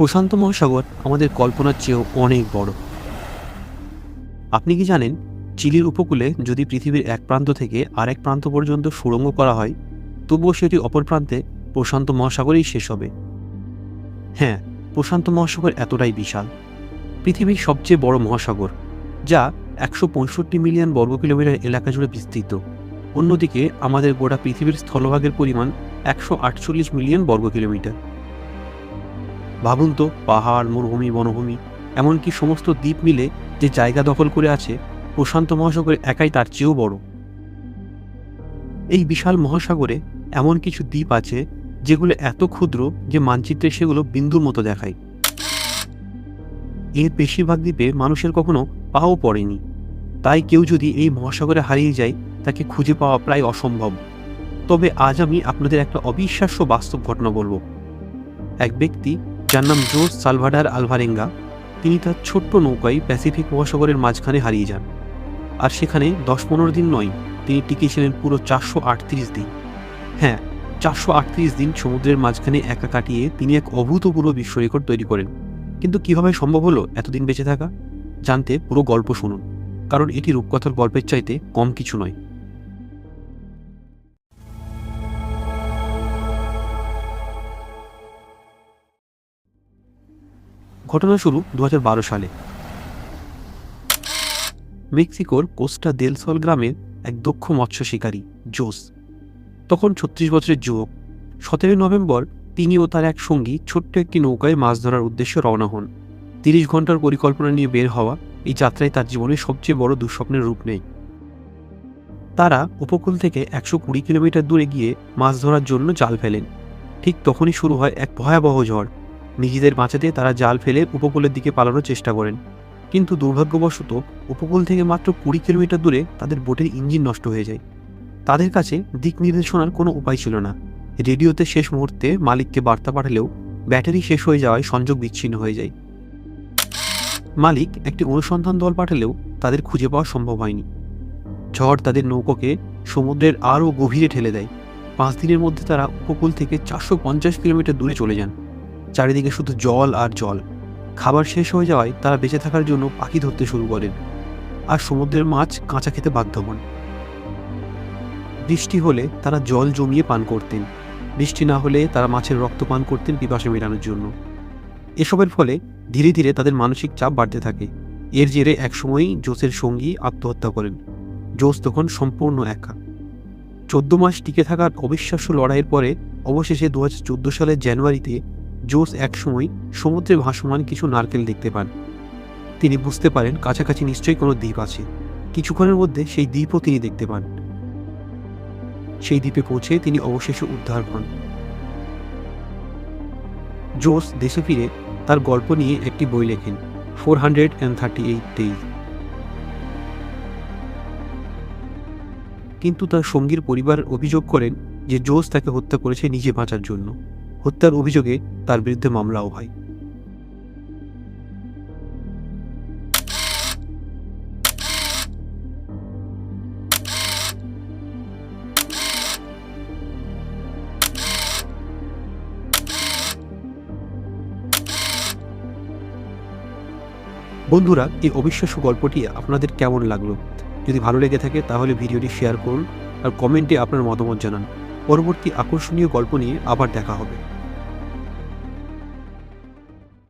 প্রশান্ত মহাসাগর আমাদের কল্পনার চেয়েও অনেক বড়। আপনি কি জানেন, চিলির উপকূলে যদি পৃথিবীর এক প্রান্ত থেকে আরেক প্রান্ত পর্যন্ত সুড়ঙ্গ করা হয়, তবুও সেটি অপর প্রান্তে প্রশান্ত মহাসাগরেই শেষ হবে। হ্যাঁ প্রশান্ত মহাসাগর এতটাই বিশাল। পৃথিবীর সবচেয়ে বড় মহাসাগর, যা একশো পঁয়ষট্টি মিলিয়ন বর্গ কিলোমিটার এলাকা জুড়ে বিস্তৃত। অন্যদিকে আমাদের গোটা পৃথিবীর স্থলভাগের পরিমাণ একশো আটচল্লিশ মিলিয়ন বর্গ কিলোমিটার। ভাবুন তো, পাহাড়, মরুভূমি, বনভূমি, এমনকি সমস্ত দ্বীপ মিলে যে জায়গা দখল করে আছে, প্রশান্ত মহাসাগর একাই তার চেয়েও বড়। এই বিশাল মহাসাগরে এমন কিছু দ্বীপ আছে, যেগুলো এত ক্ষুদ্র যে মানচিত্রে সেগুলো বিন্দুর মতো দেখায়। এর বেশিরভাগ দ্বীপে মানুষের কখনো পাও পড়েনি। তাই কেউ যদি এই মহাসাগরে হারিয়ে যায়, তাকে খুঁজে পাওয়া প্রায় অসম্ভব। তবে আজ আমি আপনাদের একটা অবিশ্বাস্য বাস্তব ঘটনা বলব। এক ব্যক্তি যার নাম জোস সালভাডার আলভারেঙ্গা, তিনি তার ছোট্ট নৌকায় প্যাসিফিক মহাসাগরের মাঝখানে হারিয়ে যান। আর সেখানে দশ পনেরো দিন নয়, তিনি টিকেছিলেন পুরো চারশো আটত্রিশ দিন। হ্যাঁ চারশো আটত্রিশ দিন সমুদ্রের মাঝখানে একা কাটিয়ে তিনি এক অভূতপূর্ব বিশ্ব রেকর্ড তৈরি করেন। কিন্তু কীভাবে সম্ভব হলো এতদিন বেঁচে থাকা? জানতে পুরো গল্প শুনুন। কারণ এটি রূপকথার গল্পের চাইতে কম কিছু নয়। ঘটনা শুরু দু হাজার বারো সালে। মেক্সিকোর কোস্টা দেলসল গ্রামের এক দক্ষ মৎস্য শিকারী জোস। তখন ছত্রিশ বছরের যুবক। সতেরোই নভেম্বর তিনি ও তার এক সঙ্গী ছোট্ট একটি নৌকায় মাছ ধরার উদ্দেশ্যে রওনা হন। তিরিশ ঘণ্টার পরিকল্পনা নিয়ে বের হওয়া এই যাত্রায় তার জীবনের সবচেয়ে বড় দুঃস্বপ্নের রূপ নেয়। তারা উপকূল থেকে একশো কুড়ি কিলোমিটার দূরে গিয়ে মাছ ধরার জন্য জাল ফেলেন। ঠিক তখনই শুরু হয় এক ভয়াবহ ঝড়। নিজেদের বাঁচাতে তারা জাল ফেলে উপকূলের দিকে পালানোর চেষ্টা করেন। কিন্তু দুর্ভাগ্যবশত উপকূল থেকে মাত্র কুড়ি কিলোমিটার দূরে তাদের বোটের ইঞ্জিন নষ্ট হয়ে যায়। তাদের কাছে দিক নির্দেশনার কোনো উপায় ছিল না। রেডিওতে শেষ মুহূর্তে মালিককে বার্তা পাঠালেও ব্যাটারি শেষ হয়ে যাওয়ায় সংযোগ বিচ্ছিন্ন হয়ে যায়। মালিক একটি অনুসন্ধান দল পাঠালেও তাদের খুঁজে পাওয়া সম্ভব হয়নি। ঝড় তাদের নৌকোকে সমুদ্রের আরও গভীরে ঠেলে দেয়। পাঁচ দিনের মধ্যে তারা উপকূল থেকে চারশো পঞ্চাশ কিলোমিটার দূরে চলে যান। চারিদিকে শুধু জল আর জল। খাবার শেষ হয়ে যাওয়ায় তারা বেঁচে থাকার জন্য পাখি ধরতে শুরু করেন, আর সমুদ্রের মাছ কাঁচা খেতে বাধ্য হন। বৃষ্টি হলে তারা জল জমিয়ে পান করতেন। বৃষ্টি না হলে তারা মাছের রক্ত পান করতেন পিপাসে মেটানোর জন্য। এসবের ফলে ধীরে ধীরে তাদের মানসিক চাপ বাড়তে থাকে। এর জেরে একসময়ই জোসের সঙ্গী আত্মহত্যা করেন। জোস তখন সম্পূর্ণ একা। চোদ্দ মাস টিকে থাকার অবিশ্বাস্য লড়াইয়ের পরে অবশেষে দু হাজার চোদ্দ সালের জানুয়ারিতে জোস একসময় সমুদ্রে ভাসমান কিছু নারকেল দেখতে পান। তিনি বুঝতে পারেন কাছাকাছি নিশ্চয়ই কোনো দ্বীপ আছে। কিছুক্ষণের মধ্যে সেই দ্বীপও তিনি দেখতে পান। সেই দ্বীপে পৌঁছে তিনি অবশেষে উদ্ধার হন। জোস দেশে ফিরে তার গল্প নিয়ে একটি বই লেখেন, four hundred and thirty eight days কিন্তু তার সঙ্গীর পরিবার অভিযোগ করেন যে জোস তাকে হত্যা করেছে নিজে বাঁচার জন্য। হত্যার অভিযোগে তার বিরুদ্ধে মামলাও হয়। বন্ধুরা, এই অবিশ্বাস্য গল্পটি আপনাদের কেমন লাগল? যদি ভালো লেগে থাকে, তাহলে ভিডিওটি শেয়ার করুন আর কমেন্টে আপনার মতামত জানান। পরবর্তী আকর্ষণীয় গল্প নিয়ে আবার দেখা হবে।